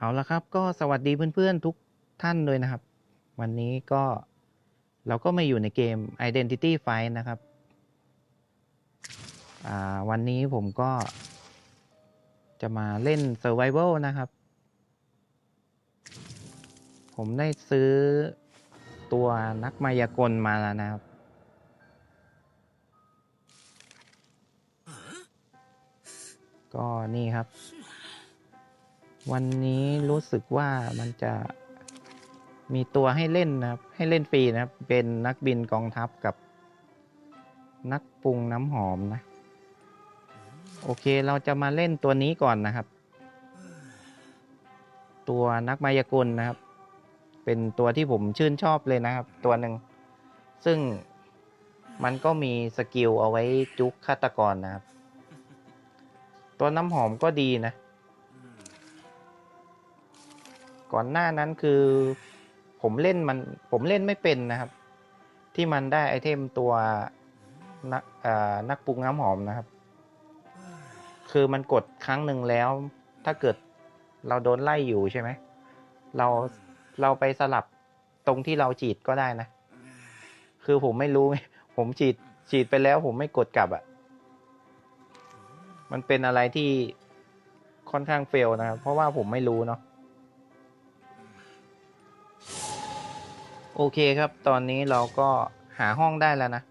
เอาละครับ ก็สวัสดีเพื่อนๆทุกท่านเลยนะครับ วันนี้ก็เราก็มาอยู่ในเกม Identity Fight นะครับ วันนี้ผมก็จะมาเล่น Survival นะครับ ผมได้ซื้อตัวนักมายากลมาแล้วนะครับ ก็นี่ครับ วันนี้รู้สึกว่ามันจะมีตัวให้เล่นนะครับ ให้เล่นฟรีนะครับ เป็นนักบินกองทัพกับ นักปรุงน้ำหอมนะ โอเคเราจะมาเล่นตัวนี้ก่อนนะครับ ตัวนักมายากลนะครับ เป็นตัวที่ผมชื่นชอบเลยนะครับ ตัวหนึ่งซึ่งมันก็มีสกิลเอาไว้จุกฆาตกรนะครับ ตัวน้ำหอมก็ดีนะ ก่อนหน้านั้นคือผมเล่นมันผมเล่นไม่เป็นนะครับ ที่มันได้ไอเทมตัวนักนักปรุงน้ำหอมนะครับ คือมันกดครั้งหนึ่งแล้ว ถ้าเกิดเราโดนไล่อยู่ใช่ไหมเราเราไปสลับตรงที่เราฉีดก็ได้นะ คือผมไม่รู้ ผมฉีดฉีดไปแล้ว ผมไม่กดกลับอะ่ะ มันเป็นอะไรที่ค่อนข้างเฟลนะครับ เพราะว่าผมไม่รู้เนาะ โอเคครับ ตอนนี้เราก็หาห้องได้แล้วนะ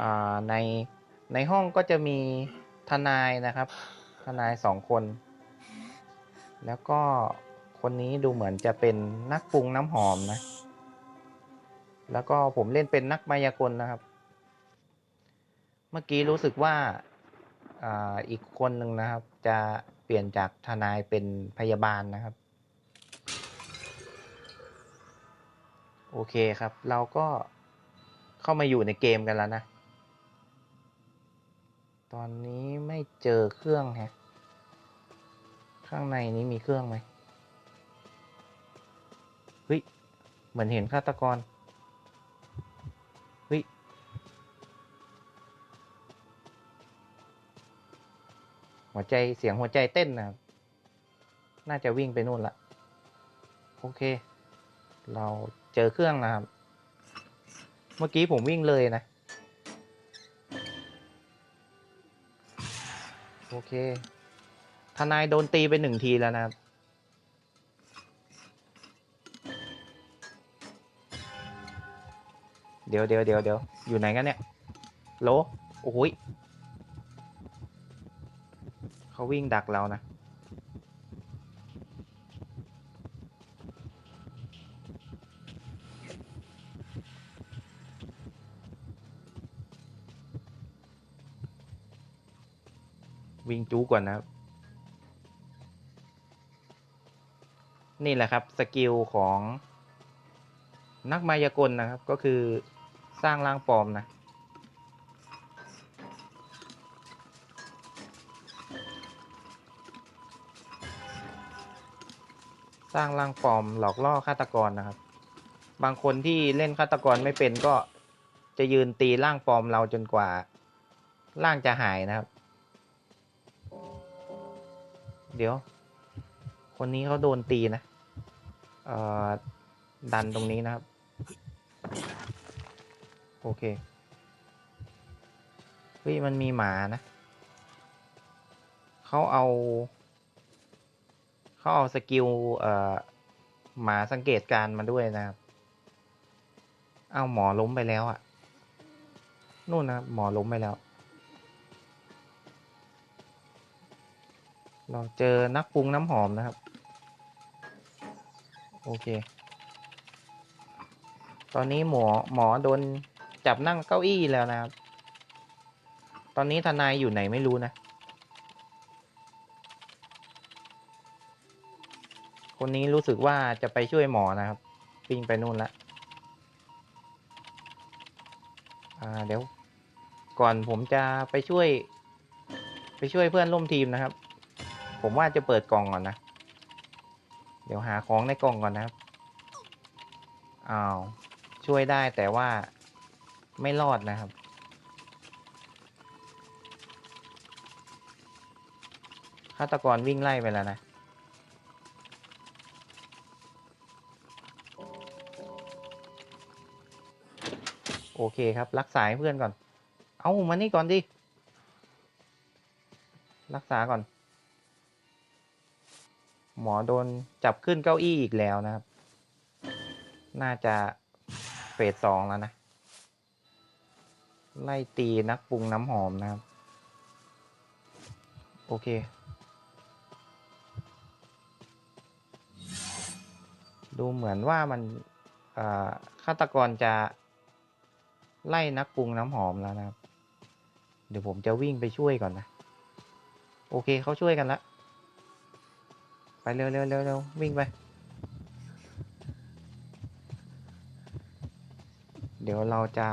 อ่าในในห้องก็จะมีทนายนะครับ ทนายสองคน แล้วก็คนนี้ดูเหมือนจะเป็นนักปรุงน้ำหอมนะ แล้วก็ผมเล่นเป็นนักมายากลนะครับ เมื่อกี้รู้สึกว่าอ่าอีกคนหนึ่งนะครับจะ เปลี่ยนจากทนายเป็นพยาบาลนะครับ โอเคครับ เราก็เข้ามาอยู่ในเกมกันแล้วนะ ตอนนี้ไม่เจอเครื่องแฮะ ข้างในนี้มีเครื่องไหมเฮ้ย เหมือนเห็นฆาตกร หัวใจเสียงหัวใจเต้นนะครับ น่าจะวิ่งไปนู่นละ โอเค เราเจอเครื่องนะครับ เมื่อกี้ผมวิ่งเลยนะ โอเค ทนายโดนตีไปหนึ่งทีแล้วนะครับเดี๋ยวเดี๋ยวเดี๋ยวเดี๋ยวอยู่ไหนกันเนี่ยโลโอ้ย เขาวิ่งดักเรานะ วิ่งจูก่อนนะครับ นี่แหละครับ สกิลของนักมายากลนะครับ ก็คือสร้างร่างปลอมนะ สร้างร่างปลอมหลอกล่อฆาตกรนะครับ บางคนที่เล่นฆาตกรไม่เป็นก็จะยืนตีร่างปลอมเราจนกว่า ร่างจะหายนะครับ เดี๋ยว คนนี้เขาโดนตีนะเอ่อดันตรงนี้นะครับ โอเคเฮ้ยมันมีหมานะเขาเอา เขาเอาสกิลเอ่อหมาสังเกตการ์มาด้วยนะครับ เอาหมอล้มไปแล้วอะ่ะนู่นนะหมอล้มไปแล้ว เราเจอนักปรุงน้ำหอมนะครับ โอเค ตอนนี้หมอหมอโดนจับนั่งเก้าอี้แล้วนะครับ ตอนนี้ทนายอยู่ไหนไม่รู้นะ คนนี้รู้สึกว่าจะไปช่วยหมอนะครับปิ้งไปนู่นละอ่าเดี๋ยว ก่อนผมจะไปช่วย ไปช่วยเพื่อนร่วมทีมนะครับ ผมว่าจะเปิดกล่องก่อนนะ เดี๋ยวหาของในกล่องก่อนนะครับอ้าวช่วยได้แต่ว่าไม่รอดนะครับ ฆาตกรวิ่งไล่ไปแล้วนะ โอเคครับ รักษาให้เพื่อนก่อน เอามานี่ก่อนดิ รักษาก่อน หมอโดนจับขึ้นเก้าอี้อีกแล้วนะครับ น่าจะเฟสสองแล้วนะ ไล่ตีนักปรุงน้ำหอมนะครับ โอเค ดูเหมือนว่ามันฆาตกรจะ ไล่นักปรุงน้ำหอมแล้วนะครับ เดี๋ยวผมจะวิ่งไปช่วยก่อนนะ โอเคเขาช่วยกันละ ไปเร็วเร็วเร็วเร็ววิ่งไป เดี๋ยวเราจะ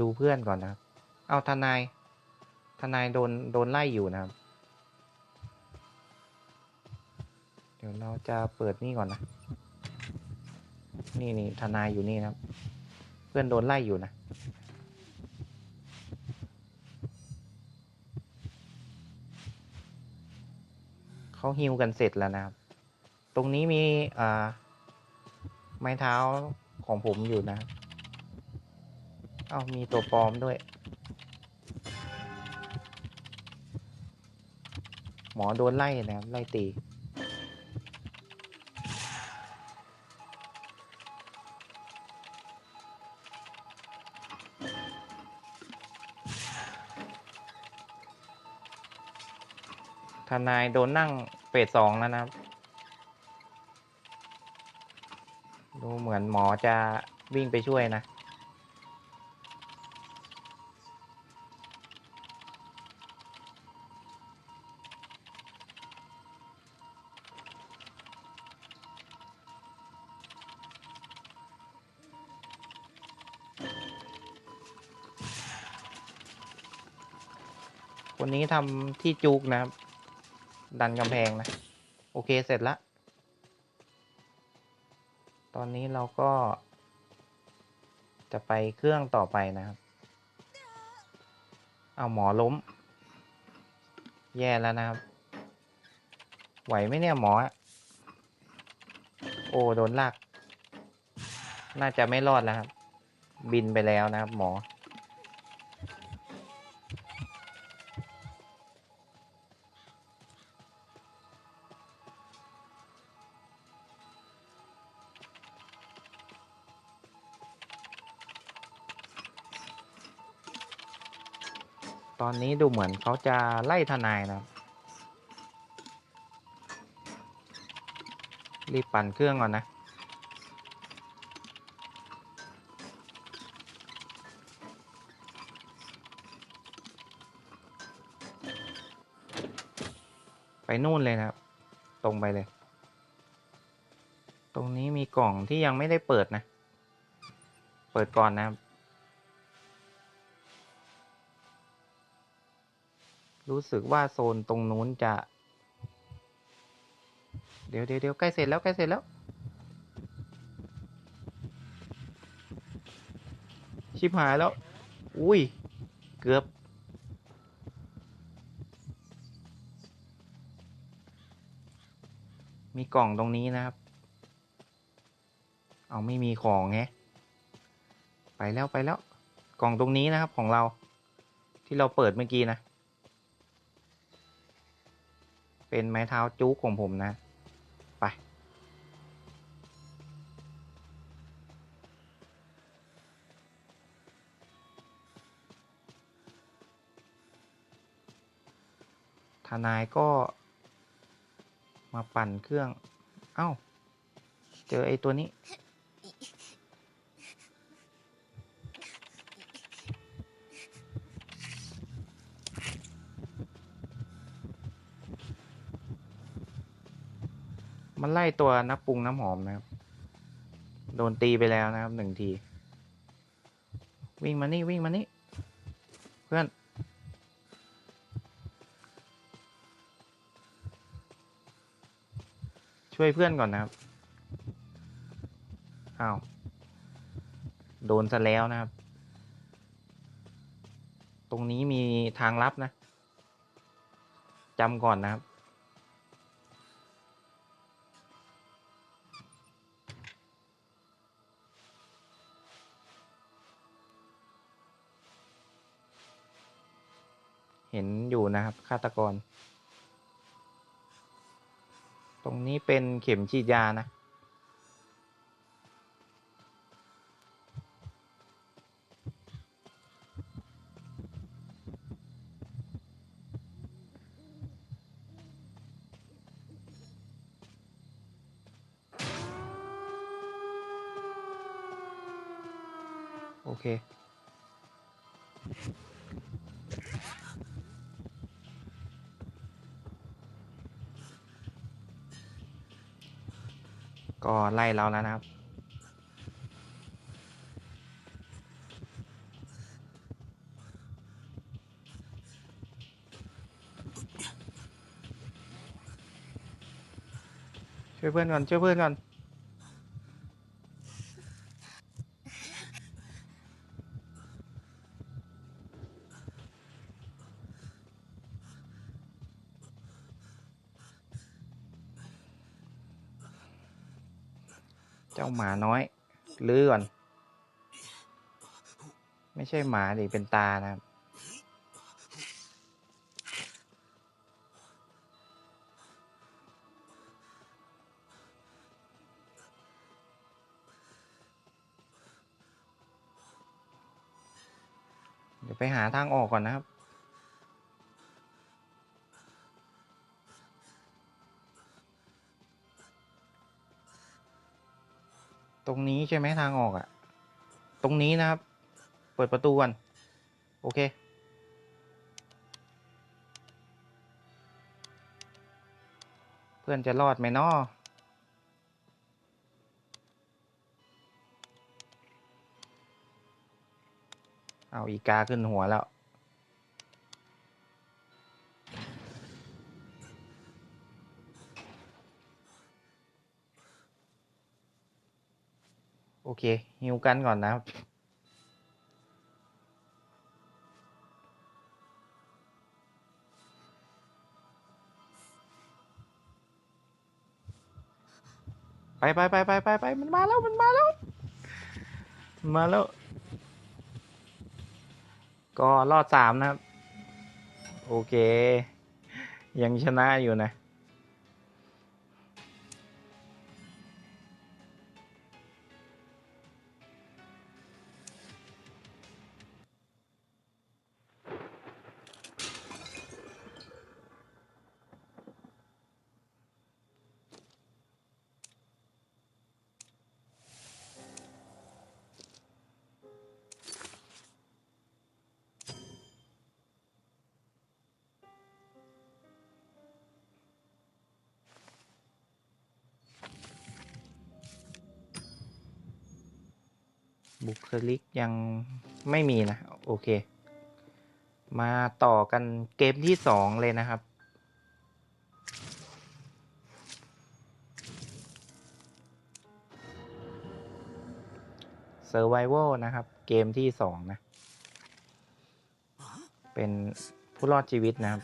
ดูเพื่อนก่อนนะครับ เอาทนาย ทนายโดนโดนไล่อยู่นะครับ เดี๋ยวเราจะเปิดนี่ก่อนนะ นี่นี่ทนายอยู่นี่นะครับ พื่อนโดนไล่อยู่นะ เขาฮิวกันเสร็จแล้วนะครับ ตรงนี้มีอ่าไม้เท้าของผมอยู่นะ เอามีตัวปลอมด้วย หมอโดนไล่นะครับไล่ตี นายโดนนั่งเฟสสองแล้วนะครับ ดูเหมือนหมอจะวิ่งไปช่วยนะ คนนี้ทำที่จุกนะครับ ดันกำแพงนะ โอเคเสร็จละ ตอนนี้เราก็ จะไปเครื่องต่อไปนะครับ เอาหมอล้ม แย่แล้วนะครับ ไหวไหมเนี่ยหมอ โอ้ โดนลาก น่าจะไม่รอดแล้วครับ บินไปแล้วนะครับหมอ อนนี้ดูเหมือนเขาจะไล่ทนายนะรีบปั่นเครื่องก่อนนะไปนู่นเลยนะครับ ตรงไปเลย ตรงนี้มีกล่องที่ยังไม่ได้เปิดนะ เปิดก่อนนะครับ รู้สึกว่าโซนตรงนู้นจะ เดี๋ยวเดี๋ยวเดี๋ยวใกล้เสร็จแล้วใกล้เสร็จแล้ว ชิบหายแล้ว อุ้ย เกือบ มีกล่องตรงนี้นะครับ เอาไม่มีของไง ไปแล้วไปแล้ว กล่องตรงนี้นะครับของเราที่เราเปิดเมื่อกี้นะ เป็นไม้เท้าจุกของผมนะ ไป ทนายก็ มาปั่นเครื่อง เอ้า เจอไอ้ตัวนี้ มันไล่ตัวนักปรุงน้ำหอมนะครับ โดนตีไปแล้วนะครับหนึ่งที วิ่งมานี่วิ่งมานี่ เพื่อน ช่วยเพื่อนก่อนนะครับอ้าวโดนซะแล้วนะครับ ตรงนี้มีทางลับนะจำก่อนนะครับ เห็นอยู่นะครับฆาตกร ตรงนี้เป็นเข็มฉีดยานะ โอเค ก็ไล่เราแล้วนะครับ ช่วยเพื่อนก่อนช่วยเพื่อนก่อน เจ้าหมาน้อยลื้อก่อน ไม่ใช่หมาดิเป็นตานะครับ เดี๋ยวไปหาทางออกก่อนนะครับ ตรงนี้ใช่ไหมทางออกอะ่ะ ตรงนี้นะครับ เปิดประตูก่อนโอเค เพื่อนจะรอดไหมนาะเอาอีกาขึ้นหัวแล้ว เคฮิวกันก่อนนะครับไปไปไปไปไปไปมันมาแล้วมันมาแล้วมันมาแล้ว ก็รอดสามนะครับ โอเค ยังชนะอยู่นะ บุคลิกยังไม่มีนะ โอเค มาต่อกันเกมที่สองเลยนะครับ Survival นะครับ เกมที่สองนะ เป็นผู้รอดชีวิตนะครับ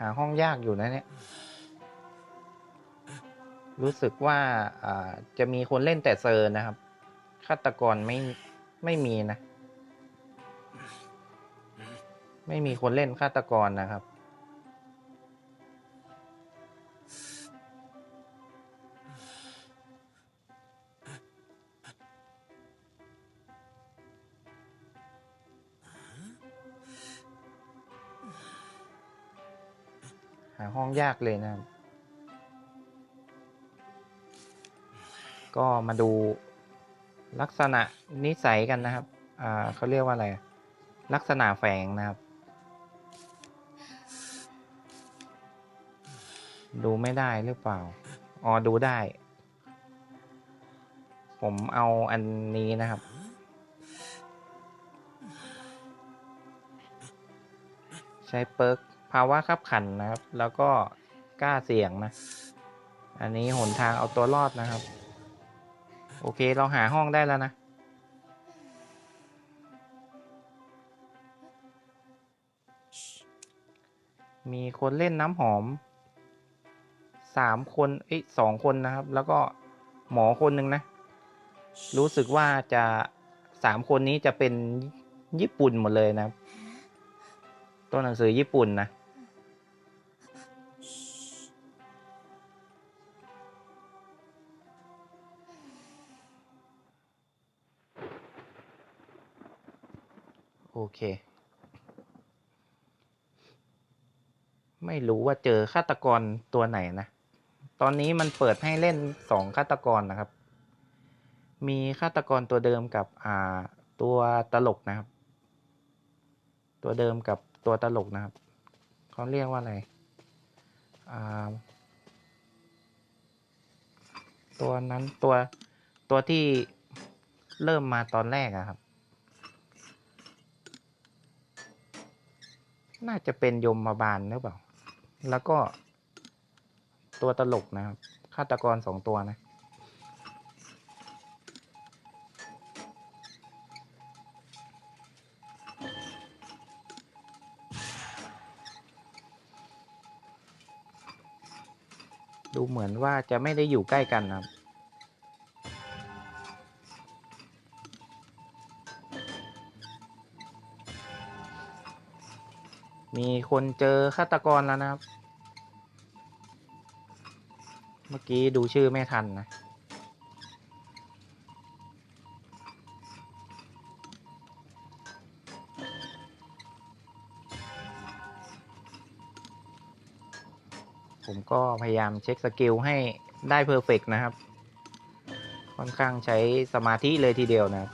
หาห้องยากอยู่นะเนี่ย รู้สึกว่าอ่าจะมีคนเล่นแต่เซอร์นะครับฆาตกรไม่ไม่มีนะ ไม่มีคนเล่นฆาตกรนะครับ ยากเลยนะครับ ก็มาดูลักษณะนิสัยกันนะครับ อ่าเขาเรียกว่าอะไร ลักษณะแฝงนะครับ ดูไม่ได้หรือเปล่า อ๋อ ดูได้ ผมเอาอันนี้นะครับใช้เปิร์ก ภาวะขับขันนะครับ แล้วก็กล้าเสี่ยงนะ อันนี้หนทางเอาตัวรอดนะครับ โอเคเราหาห้องได้แล้วนะมีคนเล่นน้ำหอมสามคนเอ้ยสองคนนะครับ แล้วก็หมอคนหนึ่งนะ รู้สึกว่าจะสามคนนี้จะเป็นญี่ปุ่นหมดเลยนะครับตัวหนังสือญี่ปุ่นนะ เค ไม่รู้ว่าเจอฆาตกรตัวไหนนะ ตอนนี้มันเปิดให้เล่นสองฆาตกรนะครับ มีฆาตกรตัวเดิมกับอ่าตัวตลกนะครับ ตัวเดิมกับตัวตลกนะครับ เขาเรียกว่าอะไรอ่าตัวนั้นตัวตัวที่เริ่มมาตอนแรกอะครับ น่าจะเป็นยมมาบาลหรือเปล่า แล้วก็ตัวตลกนะครับ ฆาตกรสองตัวนะ ดูเหมือนว่าจะไม่ได้อยู่ใกล้กันนะครับ มีคนเจอฆาตกรแล้วนะครับ เมื่อกี้ดูชื่อไม่ทันนะ ผมก็พยายามเช็คสกิลให้ได้เพอร์เฟกนะครับ ค่อนข้างใช้สมาธิเลยทีเดียวนะครับ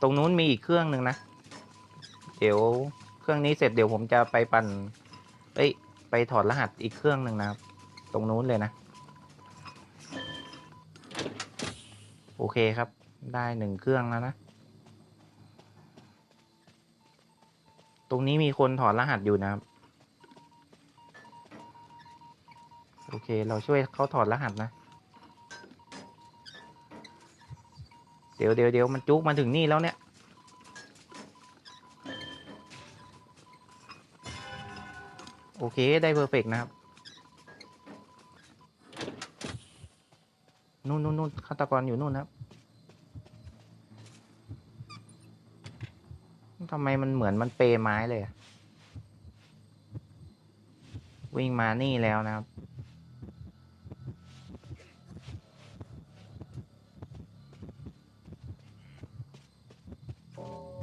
ตรงนู้นมีอีกเครื่องหนึ่งนะ เดี๋ยว รื่องนี้เสร็จเดี๋ยวผมจะไปปั่น เอ้ย ไปถอดรหัสอีกเครื่องหนึ่งนะครับ ตรงนู้นเลยนะ โอเคครับ ได้หนึ่งเครื่องแล้วนะ ตรงนี้มีคนถอดรหัสอยู่นะครับ โอเค เราช่วยเขาถอดรหัสนะ เดี๋ยวเดี๋ยวเดี๋ยวมันจุกมาถึงนี่แล้วเนี่ย โอเค ได้เพอร์เฟกนะครับ นู่นนู่นนู่นฆาตกรอยู่นู่นนะครับทำไมมันเหมือนมันเปไม้เลยวิ่งมานี่แล้วนะครับ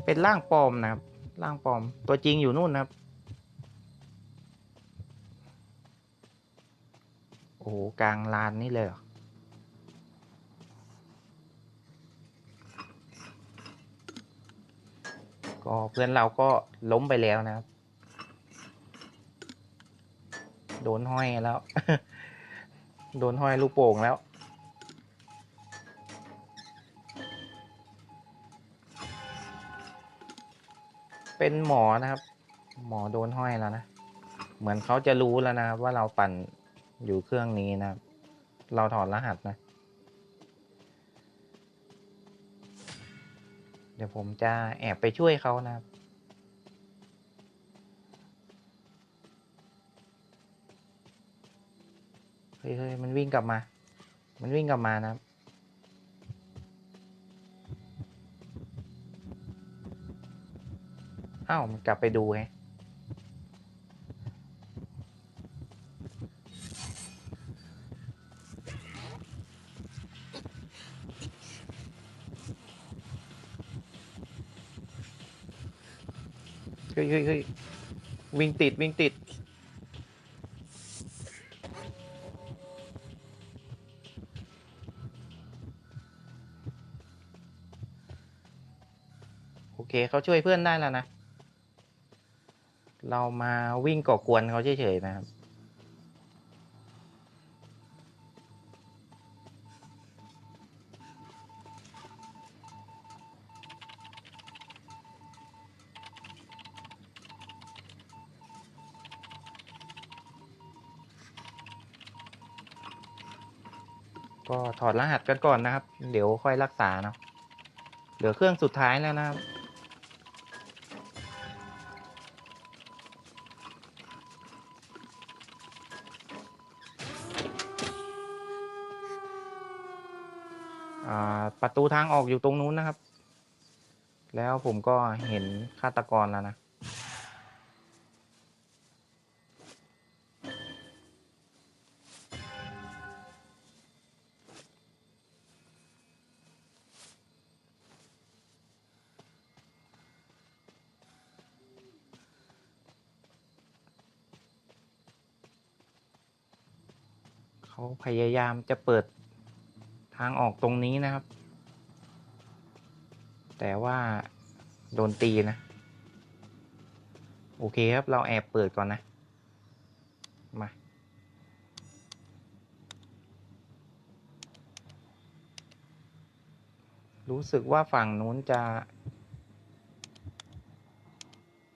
เป็นร่างปลอมนะครับร่างปลอม ตัวจริงอยู่นู่นนะครับ อ้โหกลางลานนี่เลยเหรอก็เพื่อนเราก็ล้มไปแล้วนะครับ โดนห้อยแล้ว โดนห้อยลูกโป่งแล้ว เป็นหมอนะครับ หมอโดนห้อยแล้วนะ เหมือนเขาจะรู้แล้วนะครับว่าเราปั่น อยู่เครื่องนี้นะครับ เราถอดรหัสนะ เดี๋ยวผมจะแอบไปช่วยเขานะครับเฮ้ยเฮ้ยมันวิ่งกลับมา มันวิ่งกลับมานะครับอ้าวมันกลับไปดูไง ฮ้ยเฮ้ยเฮ้ยวิ่งติดวิ่งติด โอเคเขาช่วยเพื่อนได้แล้วนะ เรามาวิ่งก่อกวนเขาเฉยๆนะครับ ก็ถอดรหัสกันก่อนนะครับ เดี๋ยวค่อยรักษาเนาะเหลือเครื่องสุดท้ายแล้วนะครับอ่าประตูทางออกอยู่ตรงนู้นนะครับ แล้วผมก็เห็นฆาตกรแล้วนะ เขาพยายามจะเปิดทางออกตรงนี้นะครับ แต่ว่าโดนตีนะ โอเคครับ เราแอบเปิดก่อนนะ มา รู้สึกว่าฝั่งนู้นจะ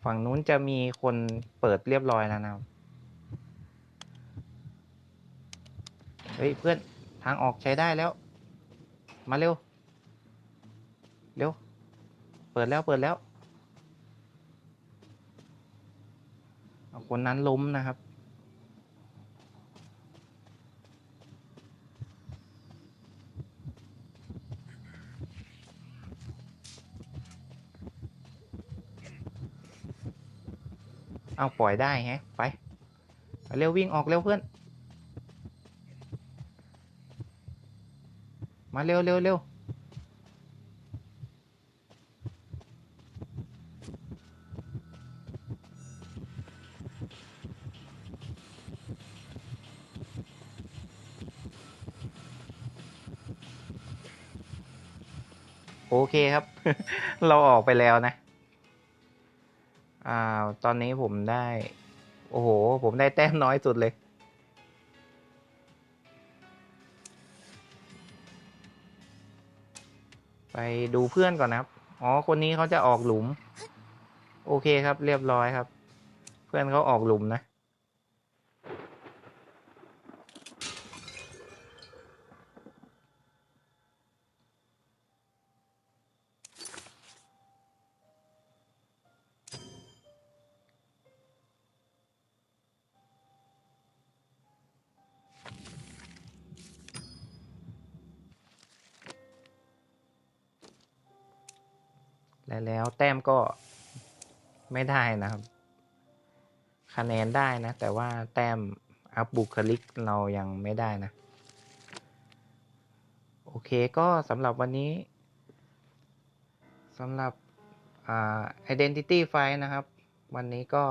ฝั่งนู้นจะมีคนเปิดเรียบร้อยแล้วนะครับ ฮ้ยเพื่อนทางออกใช้ได้แล้ว มาเร็ว เร็ว เปิดแล้วเปิดแล้วเอาคนนั้นล้มนะครับ เอาปล่อยได้ฮะ ไป ไปเร็ววิ่งออกเร็วเพื่อน มาเร็วเร็วเร็วโอเคครับ เราออกไปแล้วนะ อ่า ตอนนี้ผมได้ โอ้โห ผมได้แต้มน้อยสุดเลย ไปดูเพื่อนก่อนนะครับ อ๋อ คนนี้เขาจะออกหลุม โอเคครับ เรียบร้อยครับ เพื่อนเขาออกหลุมนะ และแล้วแต้มก็ไม่ได้นะครับ คะแนนได้นะ แต่ว่าแต้มอัพบุคลิกเรายังไม่ได้นะ โอเคก็สำหรับวันนี้สำหรับอ่า identity file นะครับ วันนี้ก็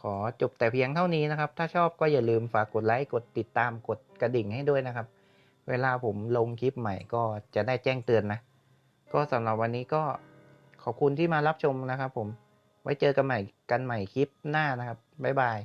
ขอจบแต่เพียงเท่านี้นะครับ ถ้าชอบก็อย่าลืมฝากกดไลค์กดติดตามกดกระดิ่งให้ด้วยนะครับ เวลาผมลงคลิปใหม่ก็จะได้แจ้งเตือนนะ ก็สำหรับวันนี้ก็ขอบคุณที่มารับชมนะครับผม ไว้เจอกันใหม่กันใหม่คลิปหน้านะครับ บ๊ายบาย